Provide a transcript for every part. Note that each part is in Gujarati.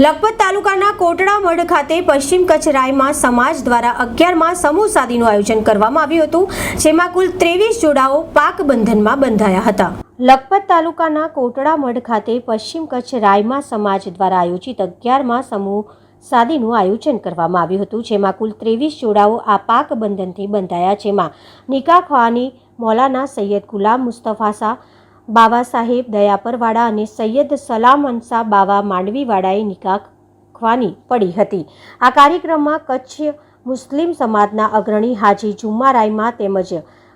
લખપત તાલુકાના કોટડા મઢ ખાતે પશ્ચિમ કચ્છ રાયમાં સમાજ દ્વારા અગિયારમાં સમૂહ સાદીનું આયોજન કરવામાં આવ્યું હતું, જેમાં કુલ ત્રેવીસ જોડાઓ પાક બંધનમાં બંધાયા હતા. લખપત તાલુકાના કોટડા મઢ ખાતે પશ્ચિમ કચ્છ રાયમાં સમાજ દ્વારા આયોજિત અગિયારમાં સમૂહ સાદીનું આયોજન કરવામાં આવ્યું હતું, જેમાં કુલ ત્રેવીસ જોડાઓ આ પાક બંધનથી બંધાયા, જેમાં નિકાહ ખવાની મૌલાના સૈયદ ગુલામ મુસ્તફા શાહ બાવા સાહેબ દયાપરવાડા અને સૈયદ સલામ અનસા બાવા માંડવીવાળાએ નિકાહ ખવાની પડી હતી. આ કાર્યક્રમમાં કચ્છ મુસ્લિમ સમાજના અગ્રણી હાજી જુમ્મારાયમાં તેમજ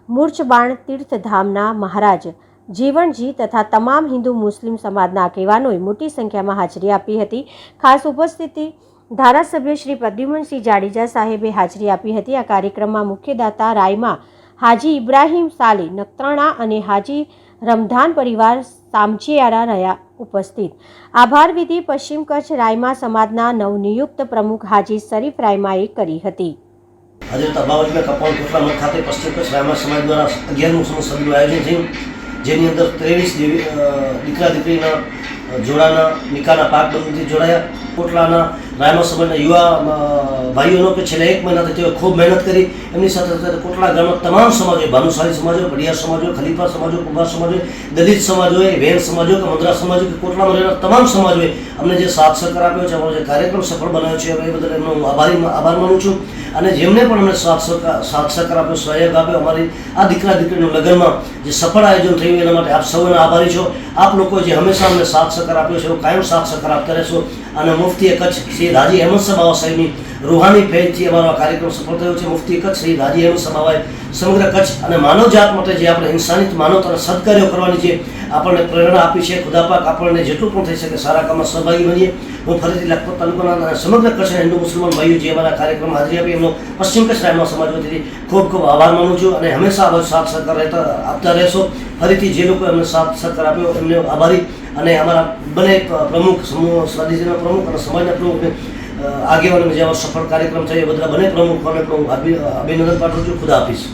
મૂર્છબાણ તીર્થધામના મહારાજ જીવણજી તથા તમામ હિન્દુ મુસ્લિમ સમાજના આગેવાનોએ મોટી સંખ્યામાં હાજરી આપી હતી. ખાસ ઉપસ્થિતિ ધારાસભ્ય શ્રી પ્રદ્યુમનસિંહ જાડેજા સાહેબે હાજરી આપી હતી. આ કાર્યક્રમમાં મુખ્ય દાતા રાયમાં હાજી ઇબ્રાહીમ સાલે, નખત્રાણા અને હાજી રમધાન પરિવાર સામચિયારા રહ્યા ઉપસ્થિત. આભાર વિધિ પશ્ચિમ કચ્છ રાયમા સમાજના નવનિયુક્ત પ્રમુખ હાજી શરીફ રાયમાએ કરી હતી. આજે તબાવતના કપાલ કોટલા મઠ ખાતે પશ્ચિમ કચ્છ રાયમા સમાજ દ્વારા અગિયારમું સંસદનું આયોજન થયું. જેની અંદર ત્રેવીસ દીકરા દીકરીના જોડાના, નિકાના પાક બંધથી જોડાયા. કોટલાના રાયમા સમાજના યુવા ભાઈઓનો કે છેલ્લા એક મહિનાથી તેઓ ખૂબ મહેનત કરી. એમની સાથે સાથે કોટલા ગામના તમામ સમાજો ભાનુશાળી સમાજો ભડિયાર સમાજો ખલીફા સમાજો કુંભાર સમાજો દલિત સમાજ હોય વેણ સમાજો કે મંદરા સમાજો કે કોટડામાં રહેલા તમામ સમાજોએ અમને જે સાથ સહકાર આપ્યો છે, અમારો જે કાર્યક્રમ સફળ બનાવ્યો છે, એ બદલ એમનો હું આભારી આભાર માનું છું. અને જેમને પણ અમને સાથ સહકાર સાથ સહકાર આપ્યો, સહયોગ આપ્યો, અમારી આ દીકરા દીકરીનું લગ્નમાં જે સફળ આયોજન થયું એના માટે આપ સૌને આભારી છો. આપ લોકો જે હંમેશા અમને સાથ સહકાર આપ્યો છે, એવો કાયમ સાથ સહકાર આપતા રહેશો. અને મુફતી કચ્છ શ્રી હાજી અહેમદ બાબા સાહેબની રૂહાની ફેજથી અમારો કાર્યક્રમ સફળ થયો છે. મુફતી કચ્છ શ્રી હાજી અહેમદ સાહેબ સમગ્ર કચ્છ અને માનવજાત માટે જે આપણે ઇન્સાનિત માનવતાના સદકાર્યો કરવાની જે આપણને પ્રેરણા આપી છે, ખુદાપાક આપણને જેટલું પણ થઈ શકે સારા કામમાં સહભાગી બનીએ. હું ફરીથી લખપત તાલુકાના સમગ્ર કચ્છના હિન્દુ મુસલમાન ભાઈઓ જે અમારા કાર્યક્રમમાં હાજરી આપી એમનો પશ્ચિમ કચ્છ રાજ્યમાં સમાજ વતીથી ખૂબ ખૂબ આભાર માનું છું અને હંમેશા આવો સાથ સહકાર રહેતા આપતા રહેશો. ફરીથી જે લોકો એમને સાથ સહકાર આપ્યો, એમને આભારી અને અમારા બંને પ્રમુખ સમૂહ, સ્વાધીનના પ્રમુખ અને સમાજના પ્રમુખને આગેવાનો જે આવો સફળ કાર્યક્રમ થયો એ બધા બંને પ્રમુખોને હું અભિ- અભિનંદન પાઠવું છું. ખુદા આપીશ